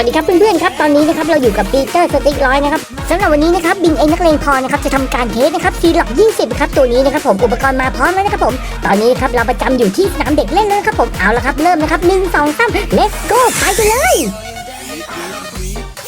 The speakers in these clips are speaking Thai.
วัสดีครับเพื่อนๆครับตอนนี้นะครับเราอยู่กับปีเตอร์สติ๊กร้อยนะครับสำหรับวันนี้นะครับบินเอ็นนักเลงพอนะครับจะทำการเทสนะครับซีล็อก20ครับตัวนี้นะครับผมอุปกรณ์มาพร้อมแล้วนะครับผมตอนนี้ครับเราประจำอยู่ที่สนามเด็กเล่นแล้วนะครับผมเอาละครับเริ่มนะครับหนึ่งสองสาม let's go ไปกันเลย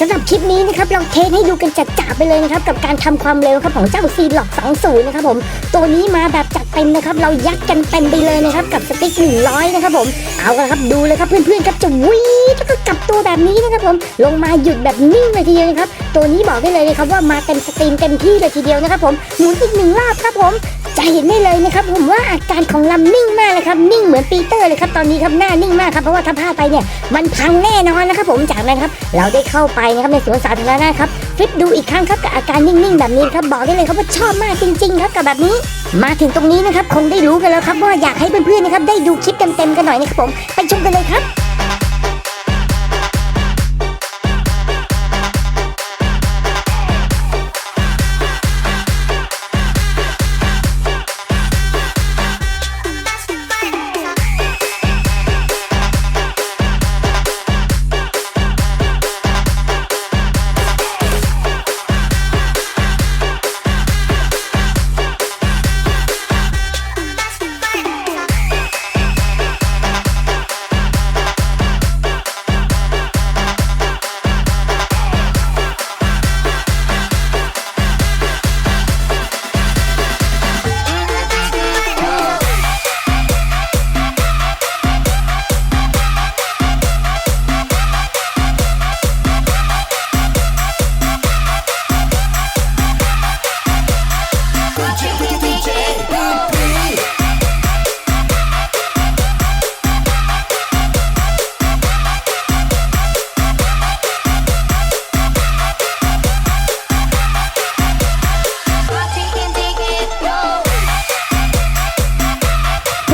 สำหรับคลิปนี้นะครับเราเทสให้ดูกันจัดๆไปเลยนะครับกับการทำความเร็วครับของเจ้าซีล็อก20นะครับผมตัวนี้มาแบบจัดเต็มนะครับเรายัดกันเต็มไปเลยนะครับกับสติ๊ก100นะครับผมเอาละครับดูเลยครับเพื่อนๆครับจะวิ่ง แล้วก็กลับตัวแบบนี้นะครับผมลงมาหยุดแบบนิ่งเลยทีเดียวนะครับตัวนี้บอกได้เลยนะครับว่ามาเต็มสตรีมเต็มที่เลยทีเดียวนะครับผมหมุนอีกหนึ่งรอบครับผมจะเห็นได้เลยนะครับผมว่าอาการของลำนิ่งมากเลยครับนิ่งเหมือนปีเตอร์เลยครับตอนนี้ครับหน้านิ่งมากครับเพราะว่าถ้าพลาดไปเนี่ยมันพังแน่นอนนะครับผมจากนั้นครับเราได้เข้าไปนะครับในสวนสาธารณะครับฟลิปดูอีกครั้งครับกับอาการนิ่งๆ แบบนี้ครับบอกได้เลยครับว่าชอบมากจริง ๆ ครับกับแบบนี้ มาถึงตรงนี้นะครับคงได้รู้กันแล้วครับว่าอยากให้เพื่อนๆนะครับได้ดูคลิปเต็มๆกันหน่อยนะครับผมไปชมกันเลยครับ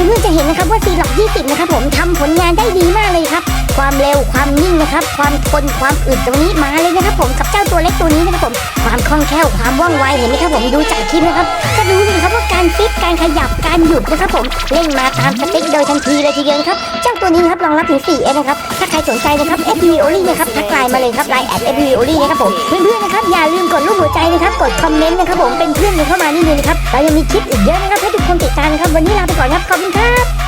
เพื่อนๆจะเห็นนะครับว่าซีล็อก20 นะครับผมทำผลงานได้ดีมากเลยครับ ความเร็วความนิ่งนะครับ ความทนความอึดตรงนี้มาเลยนะครับผมกับเจ้าตัวเล็กตัวนี้นะครับผมความคล่องแคล่วความว่องไวเห็นไหมครับผมดูจากคลิปนะครับก็รู้เลยครับ การขยับการหยุดนะครับผมเร่งมาตามสติ๊กโดยทันทีเลยทีเดียวครับเจ้าตัวนี้นะครับรองรับถึง 4S นะครับถ้าใครสนใจนะครับ FPV Only นะครับทักไลน์มาเลยครับไลน์แอด FPV Only นะครับผมเพื่อนๆนะครับอย่าลืมกดรูปหัวใจนะครับกดคอมเมนต์นะครับผมเป็นเพื่อนกันเข้ามานี่เลยนะครับเรายังมีคลิปอีกเยอะนะครับให้ทุกคนติดตามครับวันนี้ลาไปก่อนครับขอบคุณครับ